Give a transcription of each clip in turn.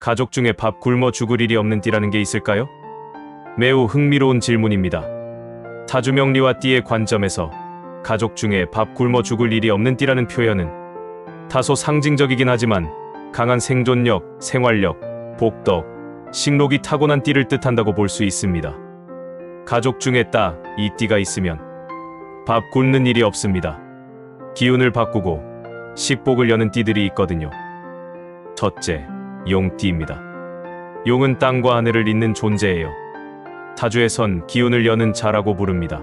가족 중에 밥 굶어 죽을 일이 없는 띠라는 게 있을까요? 매우 흥미로운 질문입니다. 타주명리와 띠의 관점에서 가족 중에 밥 굶어 죽을 일이 없는 띠라는 표현은 다소 상징적이긴 하지만 강한 생존력, 생활력, 복덕, 식록이 타고난 띠를 뜻한다고 볼 수 있습니다. 가족 중에 딱이 띠가 있으면 밥 굶는 일이 없습니다. 기운을 바꾸고 식복을 여는 띠들이 있거든요. 첫째, 용띠입니다. 용은 땅과 하늘을 잇는 존재예요. 타주에선 기운을 여는 자라고 부릅니다.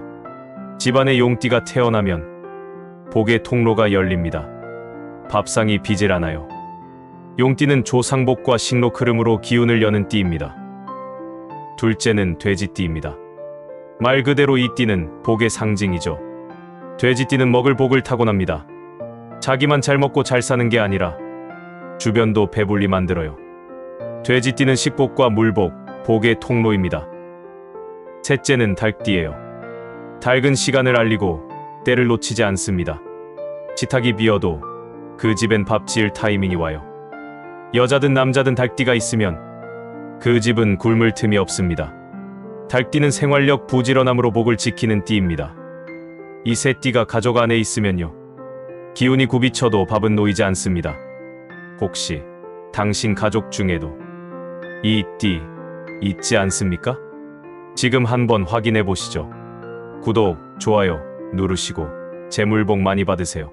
집안에 용띠가 태어나면 복의 통로가 열립니다. 밥상이 비질 않아요. 용띠는 조상복과 식록 흐름으로 기운을 여는 띠입니다. 둘째는 돼지띠입니다. 말 그대로 이 띠는 복의 상징이죠. 돼지띠는 먹을 복을 타고납니다. 자기만 잘 먹고 잘 사는 게 아니라 주변도 배불리 만들어요. 돼지 띠는 식복과 물복, 복의 통로입니다. 셋째는 닭띠예요. 닭은 시간을 알리고 때를 놓치지 않습니다. 지탁이 비어도 그 집엔 밥 지을 타이밍이 와요. 여자든 남자든 닭띠가 있으면 그 집은 굶을 틈이 없습니다. 닭띠는 생활력 부지런함으로 복을 지키는 띠입니다. 이 세 띠가 가족 안에 있으면요. 기운이 굽이쳐도 밥은 놓이지 않습니다. 혹시 당신 가족 중에도 이 띠 있지 않습니까? 지금 한번 확인해 보시죠. 구독, 좋아요 누르시고 재물복 많이 받으세요.